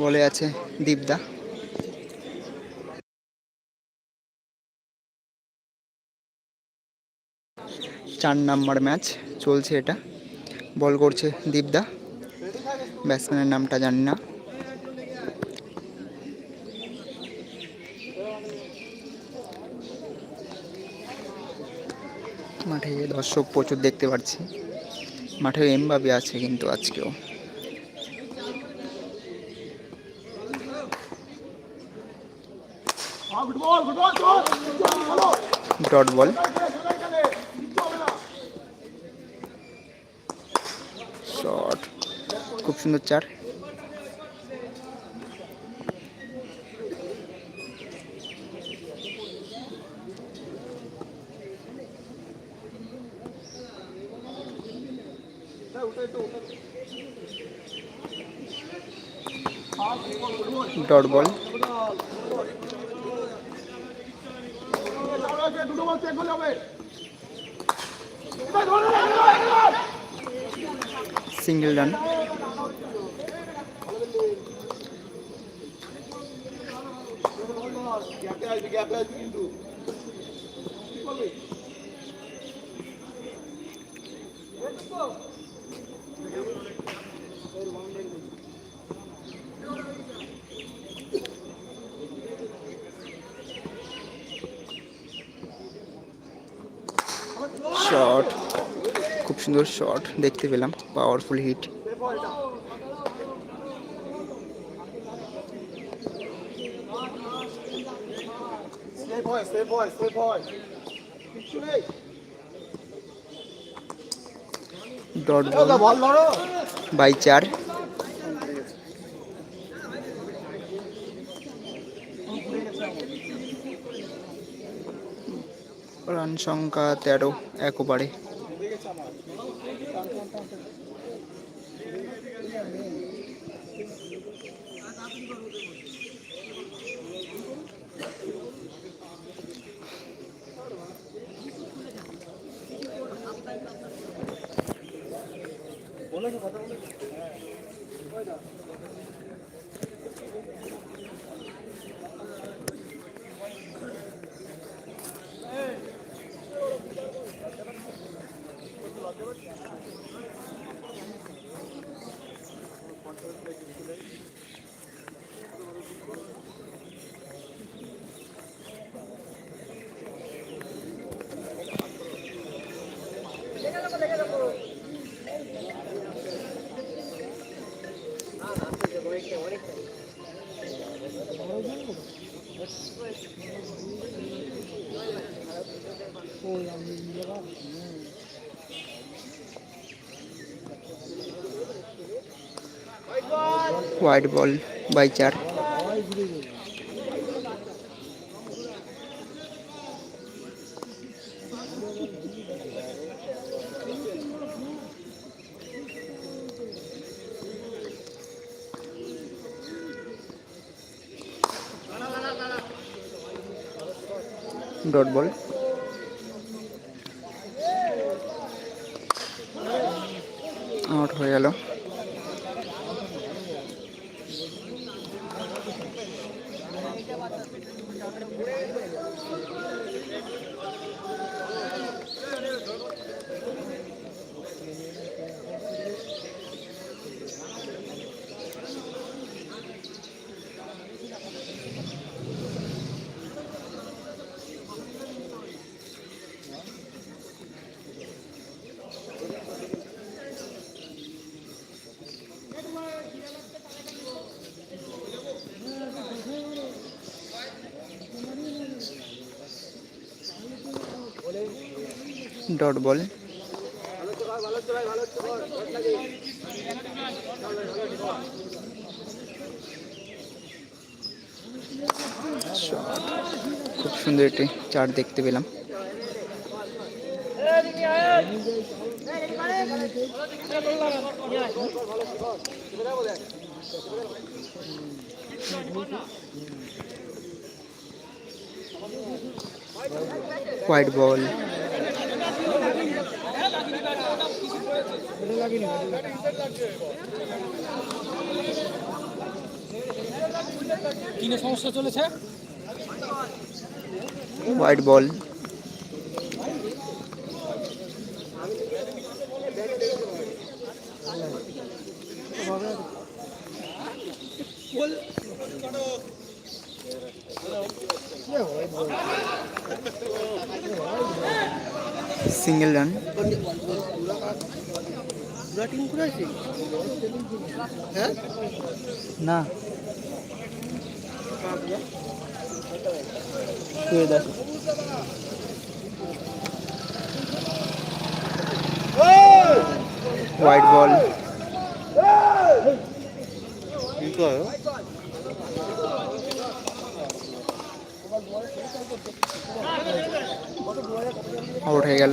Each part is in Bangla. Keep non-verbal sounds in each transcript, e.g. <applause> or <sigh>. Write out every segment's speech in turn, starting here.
বলে আছে দীপদা। চার নাম্বার ম্যাচ চলছে এটা। বল করছে দীপদা। ব্যাটসম্যানের নামটা জানি না মাঠে দর্শক প্রচুর দেখতে পাচ্ছি। মাঠে এমবাবি আছে কিন্তু আজকেও। Dot ball. শট। খুব সুন্দর চার। Dot ball. Single run shot. খুব সুন্দর শট দেখতে পেলাম পাওয়ারফুল হিট ডট বাই চার রান সংখ্যা তেরো এক ওভারে হোয়াইট বল বাই চার ডট ডট বল. খুব সুন্দর একটি চার দেখতে পেলাম হোয়াইট বল তিনে সমস্যা চলেছে? White ball single run. না। হোয়াইট বল আউট হয়ে গেল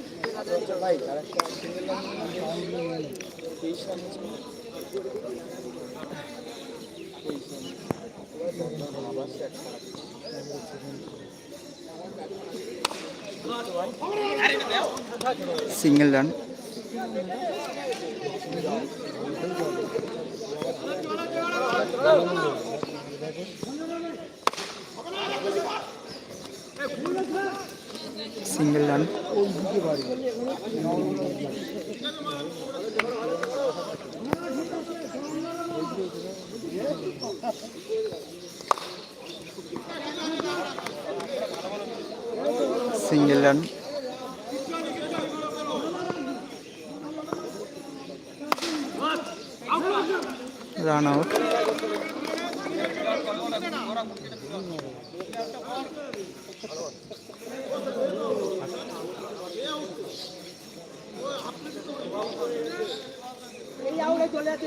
single run single run single run run out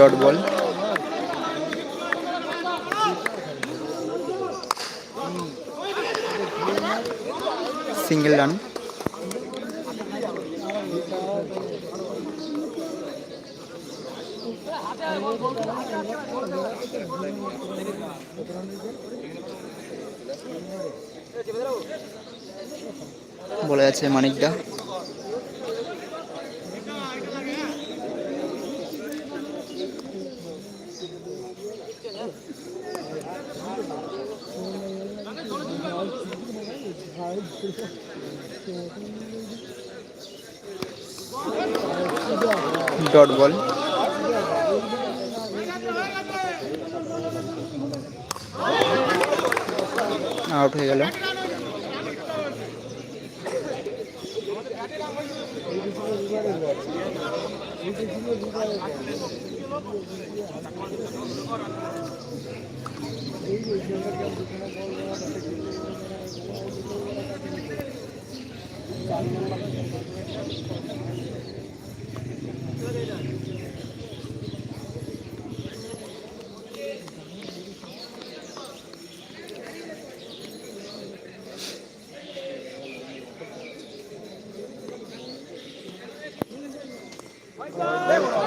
dot ball. Single run. বলে আছে মানিকদা ডট বল। আউট হয়ে গেল।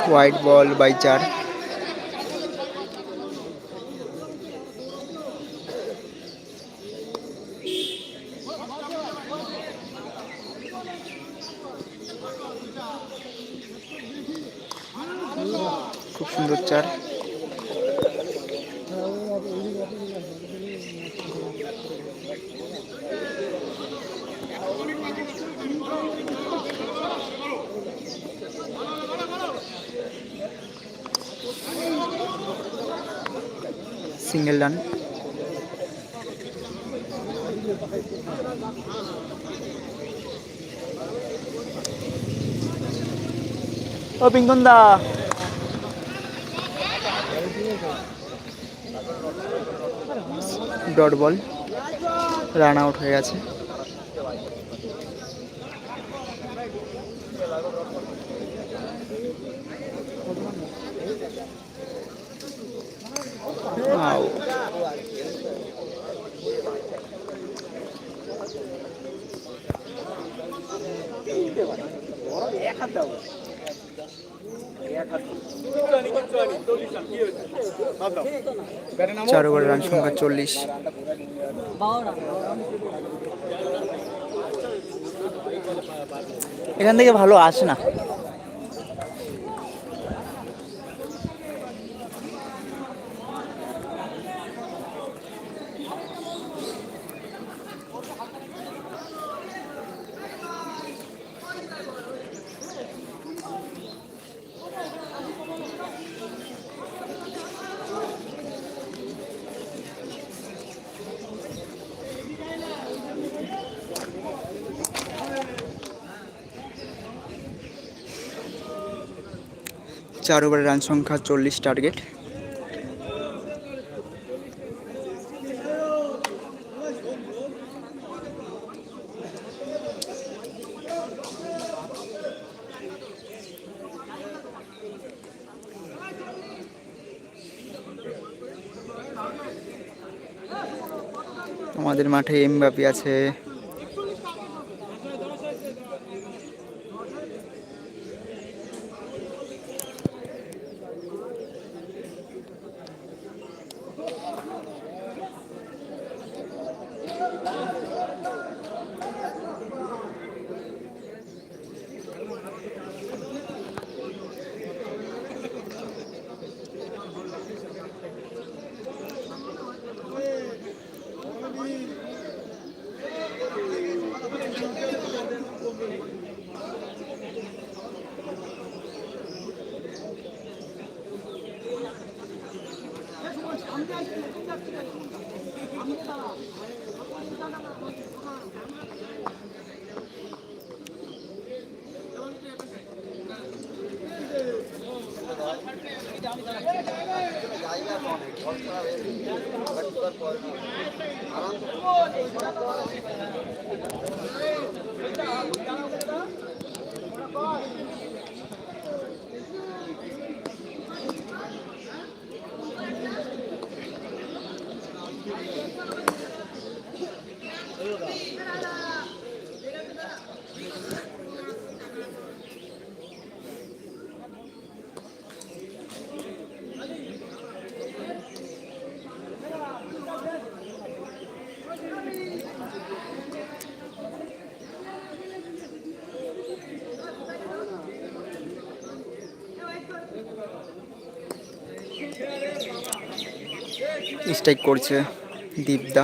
হোয়াইট বল বাই চার ও পিঙ্কন দা ডট বল রান আউট হয়ে গেছে. চার ওভার রান সংখ্যা চল্লিশ। এখান থেকে ভালো আসে না। চার ওভারের রান সংখ্যা চল্লিশ টার্গেট। আমাদের মাঠে এমবাপি আছে はい。স্ট্রাইক করছে দীপদা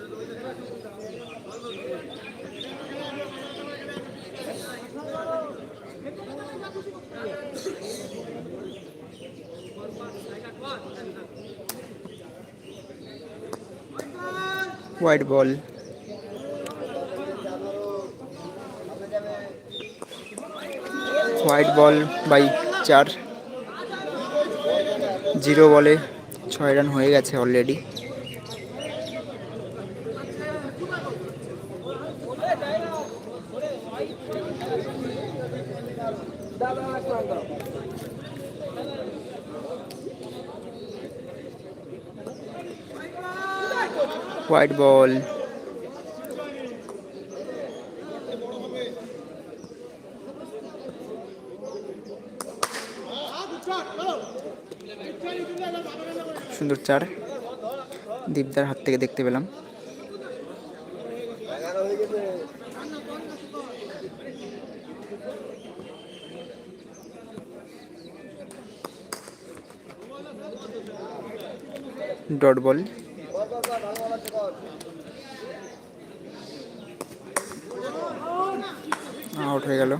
white ball white ball bye চার জিরো বলে ছয় রান হয়ে গেছে অলরেডি হোয়াইট বল। সুন্দর চার। দীপদার হাত থেকে দেখতে পেলাম। Dot ball. আউট হয়ে গেল।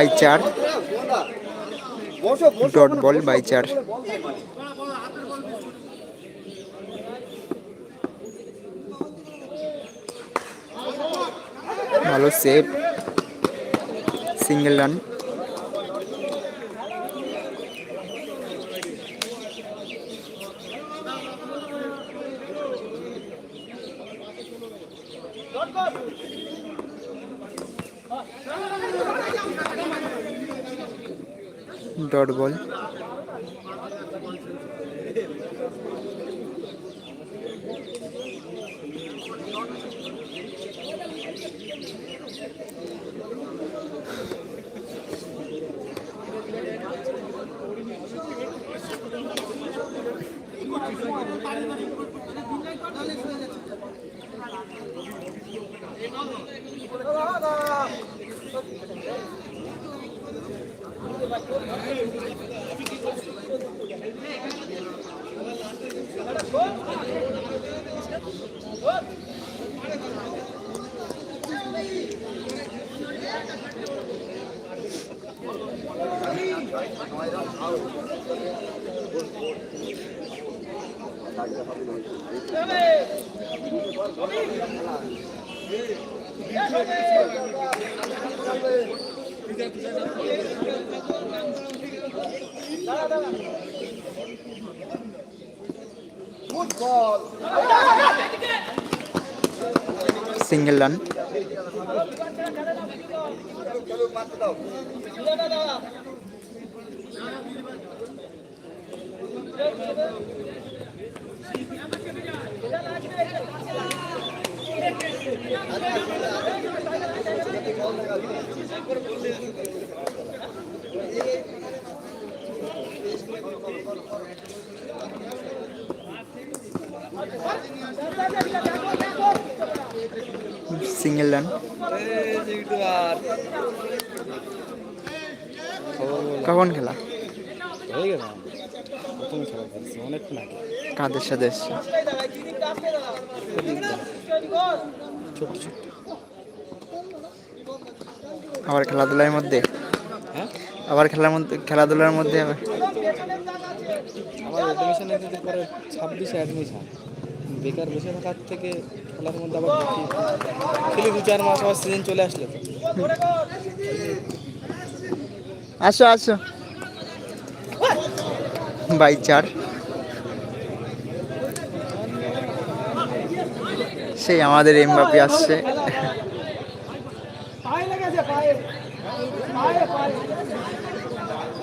বাই চার। ডট বল বাই চার। ভালো save single run dot ball. Good ball. Single run single run. কখন খেলা? কাদের সাথে এসছে? আবার খেলাধুলার মধ্যে? আবার খেলার মধ্যে, খেলাধুলার মধ্যে আবার? আমার অ্যাডমিশন পরে ছাব্বিশে অ্যাডমিশন বেকার বসে থাকার থেকে খেলার মধ্যে আবার ঢুকি খেলি দু চার মাস আবার সিজন চলে আসলে। আসো আসো। বাই চার। সেই আমাদের এমবাপি আসছে।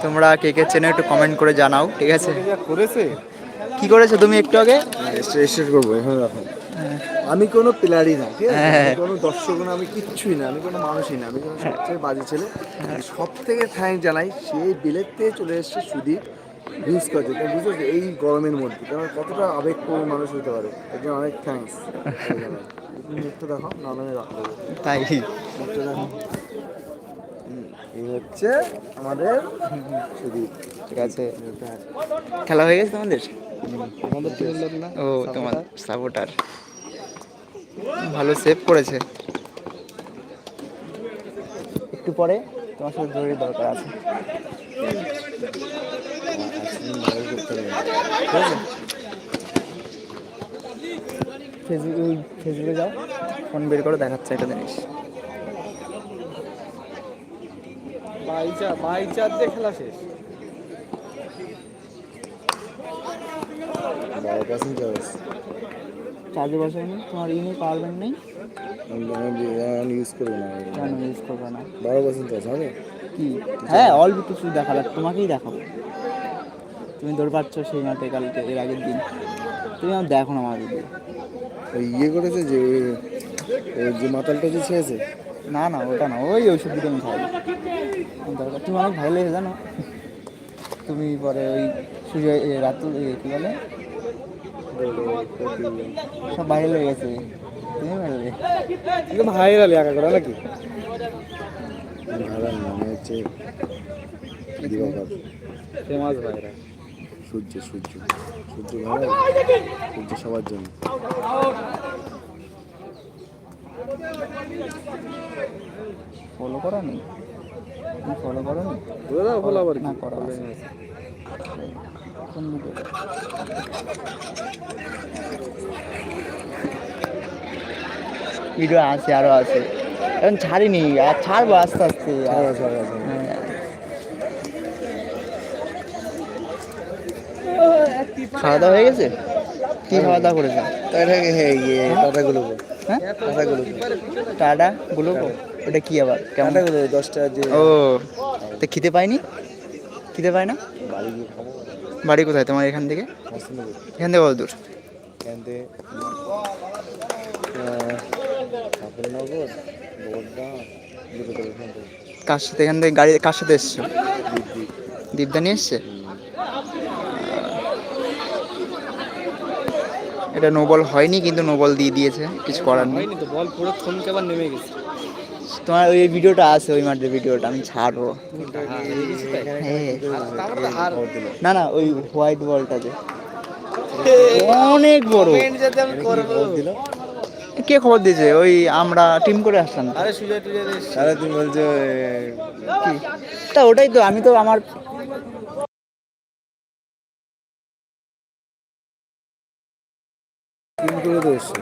তোমরা কে কে চেনো একটু কমেন্ট করে জানাও ঠিক আছে? করেছে? কি করেছ তুমি একটু আগে? করব এখানে রাখো। আমি কোনো প্লেয়ারই না ঠিক আছে? হ্যাঁ। আমি কোনো দর্শক না আমি কিচ্ছুই না আমি কোনো মানুষই না আমি কোনো সবচেয়ে বাজে ছেলে। সব থেকে থ্যাংক জানাই সেই বিলেত থেকে চলে এসেছে সুদীপ মিস করছে তুমি বুঝতে পারছ? এই গরমের মধ্যে কারণ কতটা আবেগপ্রবণ মানুষ হতে পারে। এর জন্য অনেক থ্যাঙ্কস তুমি মুখটা দেখো নাহলে আমি রাখতে তাই। মুখটা দেখো এই হচ্ছে আমাদের সুদীপ। ঠিক আছে। খেলা হয়ে গেছে তোমাদের? আমাদের টিমের লোক না? ও তোমার সাপোর্টার। ভালো সেভ করেছে। একটু পরে তোমার সাথে জরুরি দরকার আছে। ফেসবুক ফেসবুকে যাও ফোন বের করে দেখাচ্ছে একটা জিনিস। বাইচা বাইচার দিয়ে খেলা শেষ। চার্জ চার্জে বসে নেই তোমার ই নেই পাওয়ার ব্যাংক নেই? ইউজ করব না। কেন ইউজ করবে না? বারো পার্সেন্ট চার্জ হবে? কি? হ্যাঁ অল্প কিছু দেখাবে তোমাকেই দেখাবো। তুমি দৌড় পাচ্ছ সেই মাঠে কালকে এর আগের দিন। তুমি আমার দেখো না আমার ওই ইয়ে করেছে যে যে মাতালটা যে ছেড়েছে? না না ওটা না ওই ওইসব ভিডিও আমি খাই দরকার তুমি অনেক ভাইরাল হয়ে জানো? তুমি পরে ওই রাতুল এ, কি বলে? সব ভাইরাল হয়ে গেছে। তুমি ভাইরাল একদম ভাইরাল একা করে নাকি? ভাইরাল মানে হচ্ছে Diwakar famous viral Surya Surya. Surya viral Surya সবার জন্য। ফলো করা নেই ফলো করো নি বলে দাও ফলো আবার না করা আছে। কোন ভিডিও আছে আরও আছে। এখন ছাড়িনি আর ছাড়বো আস্তে আস্তে। আর হ্যাঁ। খাওয়া দাওয়া হয়ে গেছে? কি খাওয়া দাওয়া করেছে? হ্যাঁ। ইয়ে টাটাগুলো হ্যাঁ? টাটা ওটা কি আবার? কেমন? দশটা যে ও তো খেতে পাইনি খেতে পাই না? বাড়ি গিয়ে খাব। বাড়ি কোথায় তোমার এখান থেকে? এখান থেকে কত দূর এখান থেকে করে সাথে এখান থেকে গাড়ি কার সাথে এসছো? দীপদা নিয়ে এসছে? এটা নোবল হয়নি কিন্তু নোবল দিয়ে দিয়েছে কিছু করার নেই। বল পুরো থমকে আবার নেমে গেছে। তোমার ওই ভিডিওটা আছে ওই মাঠের ভিডিওটা আমি ছাড়বো। হ্যাঁ। না না ওই হোয়াইট বলটাতে অনেক বড়। কে খবর দিয়েছে? ওই আমরা টিম করে আসলাম তো। আরে সুজয় টুজয় আরে তুমি বলছো কি? তা ওটাই তো আমি তো আমার টিম করে তো এসছো।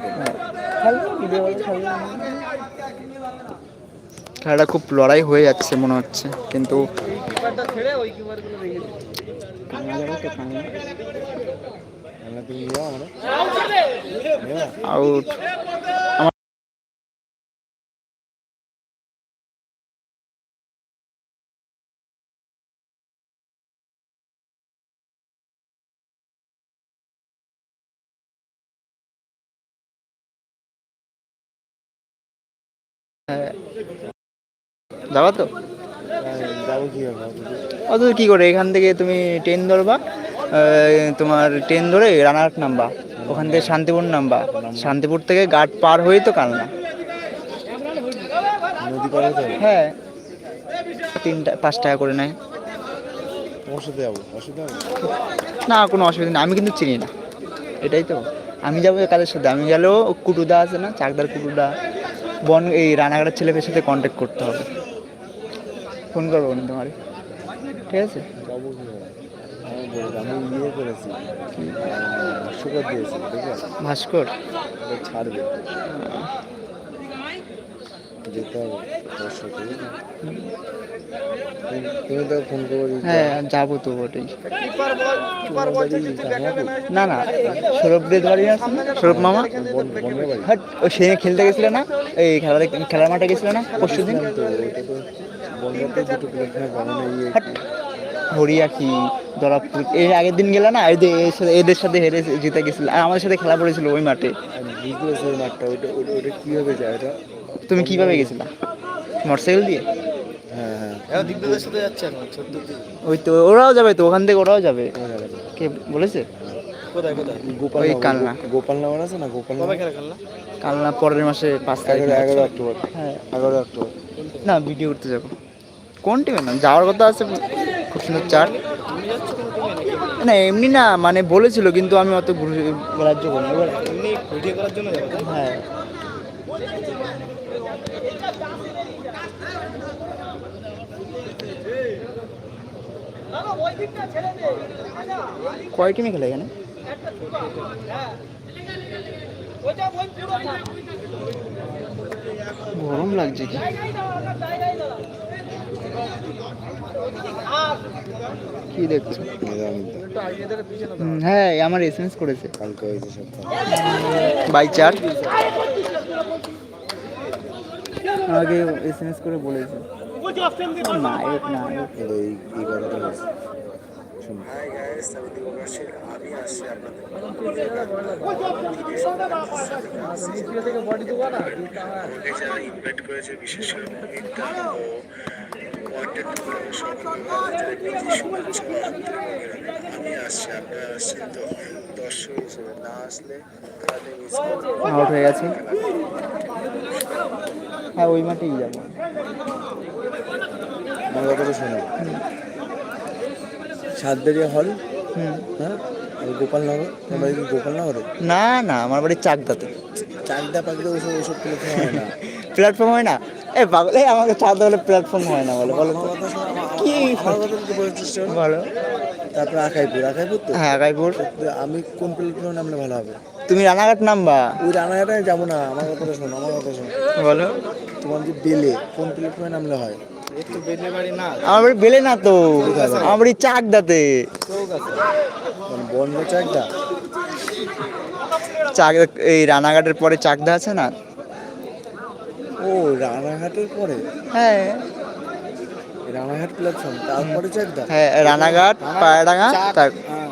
খেলাটা খুব লড়াই হয়ে যাচ্ছে মনে হচ্ছে কিন্তু আউট যাবা তো? অত কি করে, এখান থেকে তুমি ট্রেন ধরবা তোমার ট্রেন ধরে রানাঘাট নামবা, ওখান থেকে শান্তিপুর নামবা, শান্তিপুর থেকে ঘাট পার হয়ে তো কালনা হ্যাঁ। তিনটা, পাঁচ টাকা করে নেয়। না, কোনো অসুবিধা নেই, আমি কিন্তু চিনি না। এটাই তো। আমি যাব কাদের সাথে? আমি গেলেও কুটুদা আছে না, চাকদার কুটুদা। বন, এই রানাঘাটের ছেলেদের সাথে কন্ট্যাক্ট করতে হবে। ফোন করব না তোমার ঠিক আছে ভাস্কর ছাড়বে তো ফোন করে দিচ্ছ। হ্যাঁ যাব তো? না না আছে না? মামা? হাট ও সে খেলতে গেছিল না এই খেলা দেখ- খেলার মাঠে গেছিল না পরশু দিন তো ওটা তো বনগাঁতে দুটো প্লেটফর্মে বানানো হাট হরিয়া কি দরাপুর এর আগের দিন গেল না এদের সাথে- হেরে জিতে গেছিল। আর আমাদের সাথে খেলা পড়েছিল ওই মাঠে। মাঠটা কীভাবে যায় ওটা? তুমি কীভাবে গেছিলা? মোটরসাইকেল দিয়ে? হ্যাঁ হ্যাঁ। ওই তো ওরাও যাবে তো ওখান থেকে ওরাও যাবে। কে বলেছে? গোপাল কালনা। গোপাল আছে না গোপাল পরের মাসে পাঁচ তারিখ এগারো এগারো অক্টোবর। হ্যাঁ। এগারো অক্টোবর। না ভিডিও করতে যাব। কোন টিমে? না, যাওয়ার কথা আছে, খুব সুন্দর চার। না, এমনি না মানে বলেছিল, কিন্তু আমি অত গ্রহ- গ্রাহ্য জন্য হ্যাঁ। কয় টিমে খেলে এখানে? গরম লাগছে কি? কি দেখছ? হ্যাঁ আমার এসএমএস করেছে। কালকে হয়েছে বাই চার আমাকে এসএমএস করে বলেছে। এই কথাটা শুনুন। হাই গাইস আমি আসছি আপনাদের ইনভাইট করেছে বিশেষ করে আউট হয়ে গেছে। হ্যাঁ ওই মাঠেই যাব। আমার কথাটা শোনো সাতবেরিয়া হল? হুম। হ্যাঁ? আর গোপালনগর? তোমার বাড়ি কি গোপালনগরে? না না আমার বাড়ি চাকদাতে। চাকদা পাকদা ওসব ওসব প্লেট হয় না? <laughs> প্ল্যাটফর্ম হয় না। এ পাগল এই আমাকে চাকদা হলে প্ল্যাটফর্ম হয় না বলো বলো তো। কথা কি? কথা। বলো তারপরে আকাইপুর আকাইপুর তো? হ্যাঁ গাইপুর তো আমি কোন প্ল্যাটফর্মে নামলে ভালো হবে? তুমি রানাঘাট নামবা। ওই রানাঘাটায় যাব না আমার কথাটা শোনো আমার কথা শোনো। বলো। তোমার যে বেলে কোন প্ল্যাটফর্মে নামলে হয়? আমার বাড়ি বেলে না তো। আমার বাড়ি চাকদাতে। বন্য চাকদা? চাক এই রানাঘাটের পরে চাকদা আছে না? ও রানাঘাটের পরে? হ্যাঁ। রানাঘাট প্ল্যাটফর্ম তারপরে চাকদা? হ্যাঁ রানাঘাট পায়রাডাঙ্গা তার হ্যাঁ।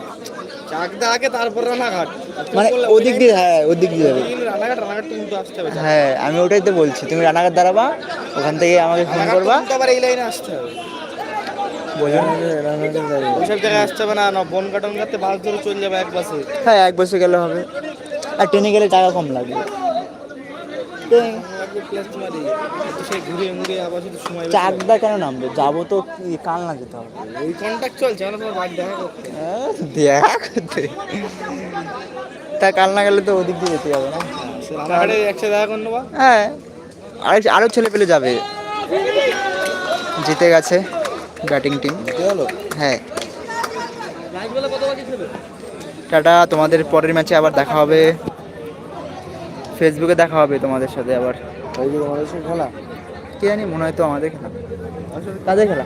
চাকদা আগে তারপর রানাঘাট। মানে ওদিক দিয়ে হ্যাঁ ওদিক দিয়ে যাবে। রানাঘাট রানাঘাট তুমি তো আসতে হবে হ্যাঁ আমি ওটাই তো বলছি তুমি রানাঘাট দাঁড়াবা ওখান থেকে আমাকে ফোন করবা। আবার এই লাইনে আসতে হবে। ওইসব জায়গায় আসতে হবে না না বন কাটন কাটতে বাস ধরে চলে যাবে এক বাসে। হ্যাঁ এক বছর গেলে হবে। আর ট্রেনে গেলে টাকা কম লাগবে চাকদা কেন নামবে? যাব তো কি কালনা যেতে হবে। ওই কন্ট্যাক্ট চলছে তোমার বাড়ি দেখা করতে হ্যাঁ, দেখা করতে তা কালনা গেলে তো ওদিক দিয়ে যেতে হবে না। একসাথে দেখা করে নেবা। হ্যাঁ। আরেক আরও ছেলে পেলে যাবে। জিতে গেছে ব্যাটিং টিম। হ্যাঁ। টাটা তোমাদের পরের ম্যাচে আবার দেখা হবে। ফেসবুকে দেখা হবে তোমাদের সাথে আবার। খেলা? কে জানি মনে হয় তো আমাদের খেলা। তাদের খেলা?